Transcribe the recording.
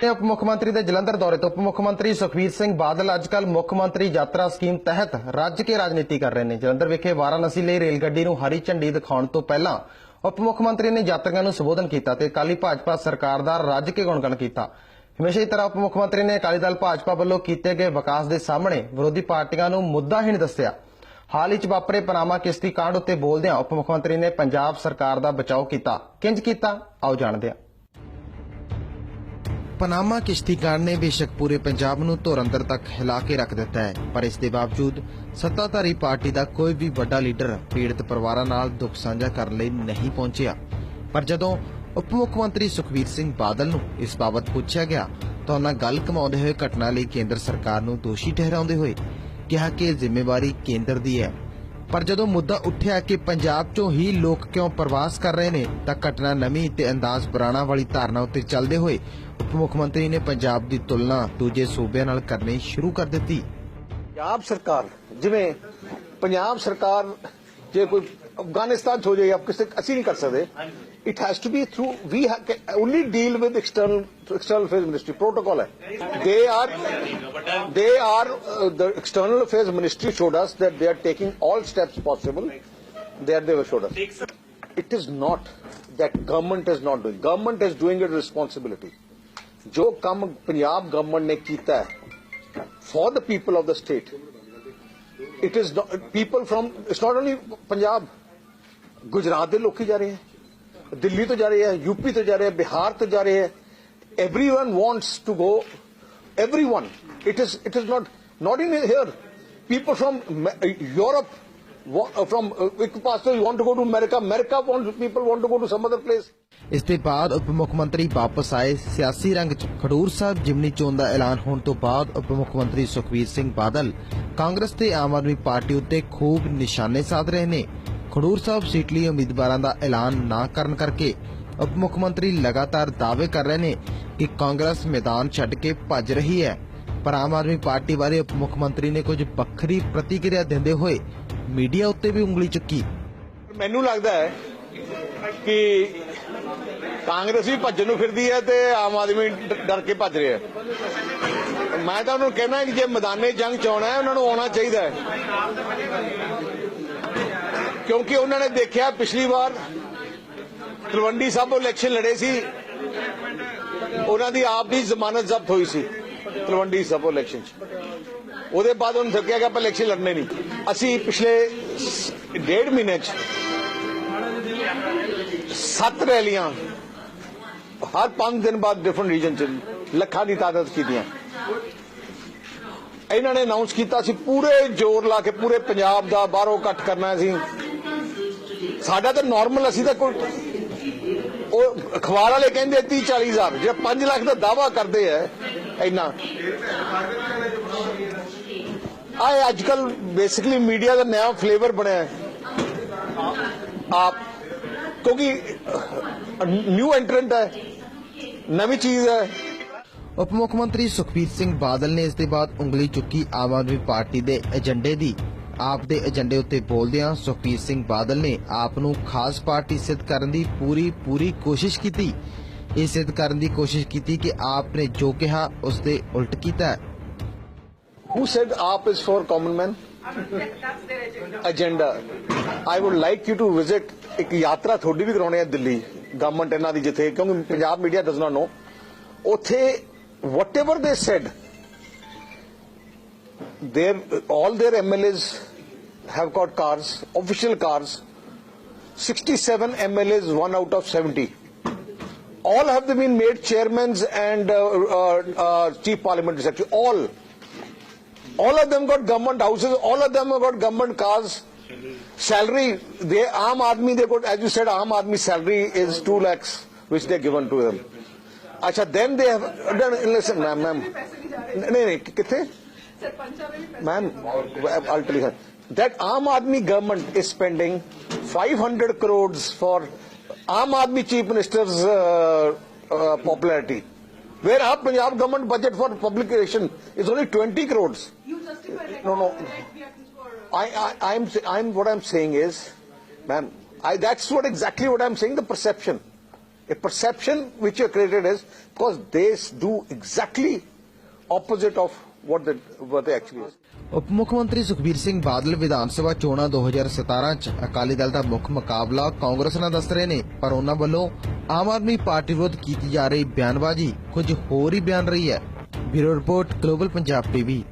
ਤੇ ਉਪ ਮੁੱਖ ਮੰਤਰੀ ਦੇ ਜਲੰਧਰ ਦੌਰੇ ਤੋਂ ਉਪ ਮੁੱਖ ਮੰਤਰੀ ਸੁਖਬੀਰ ਸਿੰਘ ਬਾਦਲ ਅੱਜਕੱਲ ਮੁੱਖ ਮੰਤਰੀ ਯਾਤਰਾ ਸਕੀਮ ਤਹਿਤ ਰੱਜ ਕੇ ਰਾਜਨੀਤੀ ਕਰ ਰਹੇ ਨੇ। ਜਲੰਧਰ ਵਿਖੇ ਵਾਰਾਣਸੀ ਲਈ ਰੇਲ ਗੱਡੀ ਨੂੰ ਹਰੀ ਝੰਡੀ ਦਿਖਾਉਣ ਤੋਂ ਪਹਿਲਾਂ ਉਪ ਮੁੱਖ ਮੰਤਰੀ ਨੇ ਯਾਤਰੀਆਂ ਨੂੰ ਸੰਬੋਧਨ ਕੀਤਾ ਤੇ ਅਕਾਲੀ ਭਾਜਪਾ ਸਰਕਾਰ ਦਾ ਰੱਜ ਕੇ ਗੁਣਗਾਨ ਕੀਤਾ। ਹਮੇਸ਼ਾ ਦੀ ਤਰ੍ਹਾਂ ਉਪ ਮੁੱਖ ਮੰਤਰੀ ਨੇ ਅਕਾਲੀ ਦਲ ਭਾਜਪਾ ਵੱਲੋਂ ਕੀਤੇ ਗਏ ਵਿਕਾਸ ਦੇ ਸਾਹਮਣੇ ਵਿਰੋਧੀ ਪਾਰਟੀਆਂ ਨੂੰ ਮੁੱਦਾਹੀਣ ਦੱਸਿਆ। ਹਾਲ ਹੀ ਚ ਵਾਪਰੇ ਪਨਾਮਾ ਕਿਸ਼ਤੀ ਕਾਂਡ ਉੱਤੇ ਬੋਲਦਿਆਂ ਉਪ ਮੁੱਖ ਮੰਤਰੀ ਨੇ ਪੰਜਾਬ ਸਰਕਾਰ ਦਾ ਬਚਾਓ ਕੀਤਾ। ਕਿੰਜ ਕੀਤਾ? ਆਓ ਜਾਣਦੇ ਹਾਂ। ਪਨਾਮਾ ਕਿਸ਼ਤੀ ਕਾਂਡ ਨੇ ਬੇਸ਼ੱਕ ਪੂਰੇ ਪੰਜਾਬ ਨੂੰ ਧੁਰ ਤੱਕ ਹਿਲਾ ਕੇ ਰੱਖ ਦਿੱਤਾ ਹੈ, ਪਰ ਇਸ ਦੇ ਬਾਵਜੂਦ ਸੱਤਾਧਾਰੀ ਪਾਰਟੀ ਦਾ ਕੋਈ ਵੀ ਵੱਡਾ ਲੀਡਰ ਪੀੜਤ ਪਰਿਵਾਰਾਂ ਨਾਲ ਦੁੱਖ ਸਾਂਝਾ ਕਰਨ ਲਈ ਨਹੀਂ ਪਹੁੰਚਿਆ। ਪਰ ਜਦੋਂ ਉਪ ਮੁੱਖ ਮੰਤਰੀ ਸੁਖਬੀਰ ਸਿੰਘ ਬਾਦਲ ਨੂੰ ਇਸ ਬਾਬਤ ਪੁੱਛਿਆ ਗਿਆ, ਤਾਂ ਉਹਨਾਂ ਗੱਲ ਕਮਾਉਂਦੇ ਹੋਏ ਘਟਨਾ ਲਈ ਕੇਂਦਰ ਸਰਕਾਰ ਨੂੰ ਦੋਸ਼ੀ ਠਹਿਰਾਉਂਦੇ ਹੋਏ ਕਿਹਾ ਕਿ ਜ਼ਿੰਮੇਵਾਰੀ ਕੇਂਦਰ ਦੀ ਹੈ। ਪਰ ਜਦੋਂ ਮੁੱਦਾ ਉੱਠਿਆ ਕਿ ਪੰਜਾਬ 'ਚੋਂ ਹੀ ਲੋਕ ਕਿਉਂ ਪ੍ਰਵਾਸ ਕਰ ਰਹੇ ਨੇ, ਤਾਂ ਘਟਨਾ ਨਵੀਂ ਤੇ ਅੰਦਾਜ਼ ਪੁਰਾਣਾ ਵਾਲੀ ਧਾਰਨਾ ਉੱਤੇ ਚੱਲਦੇ ਹੋਏ ਉਪ ਮੁੱਖ ਮੰਤਰੀ ਨੇ ਪੰਜਾਬ ਦੀ ਤੁਲਨਾ ਦੂਜੇ ਸੂਬਿਆਂ ਨਾਲ ਕਰਨੀ ਸ਼ੁਰੂ ਕਰ ਦਿੱਤੀ। ਪੰਜਾਬ ਸਰਕਾਰ, ਜਿਵੇਂ ਪੰਜਾਬ ਸਰਕਾਰ ਜੇ ਕੋਈ ਅਫਗਾਨਿਸਤਾਨ 'ਚ ਹੋ ਜਾਏ ਆਪ ਕਿਸੇ ਅਸੀਂ ਨਹੀਂ ਕਰ ਸਕਦੇ it has to be through we only deal with external external affairs ministry protocol ਹੈ they are they are the external affairs ministry showed us that they are taking all steps possible that they were showed us it is not that government is not doing government is doing its responsibility ਜੋ ਕੰਮ Punjab government ਨੇ ਕੀਤਾ ਹੈ for the people of the state. It is not, people from, it's not only Punjab, Gujarat ਦੇ ਲੋਕੀ ਜਾ ਰਹੇ ਹੈ ਦਿੱਲੀ ਤੋਂ ਜਾ ਰਹੇ ਹੈ ਯੂਪੀ ਤੋਂ ਜਾ ਰਹੇ ਹੈ ਬਿਹਾਰ ਤੋਂ ਜਾ ਰਹੇ ਹੈ everyone wants to go everyone it is it is not not in here people from Ma- europe wa- uh, from uh, ਇੱਕ ਪਾਸੇ want to go to america america wants people want to go to some other place ਇਸ ਦੇ ਬਾਅਦ ਉਪ ਮੁੱਖ ਮੰਤਰੀ ਵਾਪਸ ਆਏ ਸਿਆਸੀ ਰੰਗ 'ਚ ਖਡੂਰ ਸਾਹਿਬ ਜਿਮਨੀ ਚੋਣ ਦਾ ਐਲਾਨ ਹੋਣ ਤੋਂ ਬਾਅਦ ਉਪ ਮੁੱਖ ਮੰਤਰੀ ਸੁਖਬੀਰ ਸਿੰਘ ਬਾਦਲ ਕਾਂਗਰਸ ਤੇ ਆਮ ਆਦਮੀ ਪਾਰਟੀ ਉੱਤੇ ਖੂਬ ਨਿਸ਼ਾਨੇ ਸਾਧ ਰਹੇ ਨੇ ਖਡੂਰ ਸਾਹਿਬ ਸੀਟ ਲਈ ਉਮੀਦਵਾਰਾਂ ਦਾ ਐਲਾਨ ਨਾ ਕਰਨ ਕਰਕੇ ਉਪ ਮੁੱਖ ਮੰਤਰੀ ਲਗਾਤਾਰ ਦਾਅਵੇ ਕਰ ਰਹੇ ਨੇ ਕਿ ਕਾਂਗਰਸ ਮੈਦਾਨ ਛੱਡ ਕੇ ਭੱਜ ਰਹੀ ਹੈ। ਪਰ ਆਮ ਆਦਮੀ ਪਾਰਟੀ ਬਾਰੇ ਉਪ ਮੁੱਖ ਮੰਤਰੀ ਨੇ ਕੁਝ ਵੱਖਰੀ ਪ੍ਰਤੀਕਿਰਿਆ ਦਿੰਦੇ ਹੋਏ ਮੀਡੀਆ ਉੱਤੇ ਵੀ ਉਂਗਲੀ ਚੁੱਕੀ। ਮੈਨੂੰ ਲੱਗਦਾ ਹੈ ਕਿ ਕਾਂਗਰਸ ਵੀ ਭੱਜਣ ਨੂੰ ਫਿਰਦੀ ਹੈ ਤੇ ਆਮ ਆਦਮੀ ਡਰ ਕੇ ਭੱਜ ਰਿਹਾ ਮੈਂ ਤਾਂ ਉਹਨੂੰ ਕਹਿਣਾ ਕਿ ਜੇ ਮੈਦਾਨੇ ਜੰਗ ਚ ਆਉਣਾ ਹੈ, ਉਹਨਾਂ ਨੂੰ ਆਉਣਾ ਚਾਹੀਦਾ ਹੈ। ਕਿਉਂਕਿ ਉਹਨਾਂ ਨੇ ਦੇਖਿਆ ਪਿਛਲੀ ਵਾਰ ਤਲਵੰਡੀ ਸਾਹਿਬ ਇਲੈਕਸ਼ਨ ਲੜੇ ਸੀ। ਉਹਨਾਂ ਦੀ ਆਪ ਦੀ ਜ਼ਮਾਨਤ ਜ਼ਬਤ ਹੋਈ ਸੀ ਤਲਵੰਡੀ ਸਾਹਿਬ ਇਲੈਕਸ਼ਨ ਚ। ਉਹਦੇ ਬਾਅਦ ਉਹਨੂੰ ਥੱਕਿਆ ਕਿ ਆਪਾਂ ਇਲੈਕਸ਼ਨ ਲੜਨੇ ਨਹੀਂ। ਅਸੀਂ ਪਿਛਲੇ ਡੇਢ ਮਹੀਨੇ ਚ ਸੱਤ ਰੈਲੀਆਂ ਹਰ 5 ਦਿਨ ਬਾਅਦ ਡਿਫਰੈਂਟ ਰੀਜਨ ਚ ਲੱਖਾਂ ਦੀ ਤਾਦਾਦ ਕੀਤੀਆਂ। ਇਹਨਾਂ ਨੇ ਅਨਾਉਂਸ ਕੀਤਾ ਸੀ, ਪੂਰੇ ਜ਼ੋਰ ਲਾ ਕੇ ਪੂਰੇ ਪੰਜਾਬ ਦਾ ਬਾਹਰੋਂ ਇਕੱਠ ਕਰਨਾ ਸੀ। ਸਾਡਾ ਤਾਂ ਨਾਰਮਲ ਅਸੀਂ ਤਾਂ ਕੋਈ ਉਹ ਅਖਬਾਰ ਵਾਲੇ ਕਹਿੰਦੇ 30 40 ਹਜ਼ਾਰ। ਜੇ 5 ਲੱਖ ਦਾ ਦਾਵਾ ਕਰਦੇ ਐ ਇੰਨਾ। ਆ ਅੱਜ ਕੱਲ ਬੇਸਿਕਲੀ ਮੀਡੀਆ ਦਾ ਨਵਾਂ ਫਲੇਵਰ ਬਣਿਆ ਹੈ। ਆਪ ਕਿਉਂਕਿ ਨਿਊ ਐਂਟਰੈਂਟ ਹੈ। ਨਵੀਂ ਚੀਜ਼ ਹੈ। ਉਪ ਮੁੱਖ ਮੰਤਰੀ ਸੁਖਬੀਰ ਸਿੰਘ ਬਾਦਲ ਨੇ ਇਸ ਦੇ ਬਾਅਦ ਉਂਗਲੀ ਚੁੱਕੀ ਆਮ ਆਦਮੀ ਪਾਰਟੀ ਦੇ ਏਜੰਡੇ ਦੀ। ਆਪ ਦੇ ਏਜੰਡੇ ਉੱਤੇ ਬੋਲਦਿਆਂ ਸੁਖਬੀਰ ਸਿੰਘ ਬਾਦਲ ਨੇ ਆਪ ਨੂੰ ਖਾਸ ਪਾਰਟੀ ਸਿੱਧ ਕਰਨ ਦੀ ਪੂਰੀ ਪੂਰੀ ਕੋਸ਼ਿਸ਼ ਕੀਤੀ ਇਹ ਸਿੱਧ ਕਰਨ ਦੀ ਕੋਸ਼ਿਸ਼ ਕੀਤੀ ਕਿ ਆਪ ਨੇ ਜੋ ਕਿਹਾ ਉਸ ਦੇ ਉਲਟ ਕੀਤਾ Who said AAP is for common man? Agenda. I would like you to visit ਇੱਕ ਯਾਤਰਾ ਤੁਹਾਡੀ ਵੀ ਕਰਾਉਣੀ ਹੈ ਦਿੱਲੀ ਗਵਰਨਮੈਂਟ ਇਹਨਾਂ ਦੀ ਜਿੱਥੇ ਕਿਉਂਕਿ Punjab media does not know ਉੱਥੇ whatever they said their all their MLAs have got cars official cars 67 MLAs one out of 70 all have they been made chairmans and uh, uh, uh, chief parliamentary secretary all all of them got government houses all of them have got government cars salary they aam aadmi they got as you said aam aadmi salary is 2 lakhs which they given to them acha then they have done listen ma'am ma'am नहीं नहीं कितने ma'am I'll tell you that that aam aadmi government is spending 500 crores for aam aadmi chief minister's uh, uh, popularity where our Punjab government budget for public relation is only 20 crores You justify like No, no. I, I, I'm, I'm, what I'm saying is, ma'am, I, that's what exactly what I'm saying, the perception. A perception which you created is because they do exactly opposite of what they what they actually is. ਉਪ ਮੁੱਖ ਮੰਤਰੀ ਸੁਖਬੀਰ ਸਿੰਘ ਬਾਦਲ ਵਿਧਾਨ ਸਭਾ ਚੋਣਾਂ 2017 ਚ ਅਕਾਲੀ ਦਲ ਦਾ ਮੁੱਖ ਮੁਕਾਬਲਾ ਕਾਂਗਰਸ ਨਾਲ ਦੱਸ ਰਹੇ ਨੇ, ਪਰ ਉਹਨਾਂ ਵੱਲੋਂ ਆਮ ਆਦਮੀ ਪਾਰਟੀ ਵਿਰੁੱਧ ਕੀਤੀ ਜਾ ਰਹੀ ਬਿਆਨਬਾਜ਼ੀ ਕੁਝ ਹੋਰ ਹੀ ਬਿਆਨ ਰਹੀ ਹੈ bureau report, global Punjab TV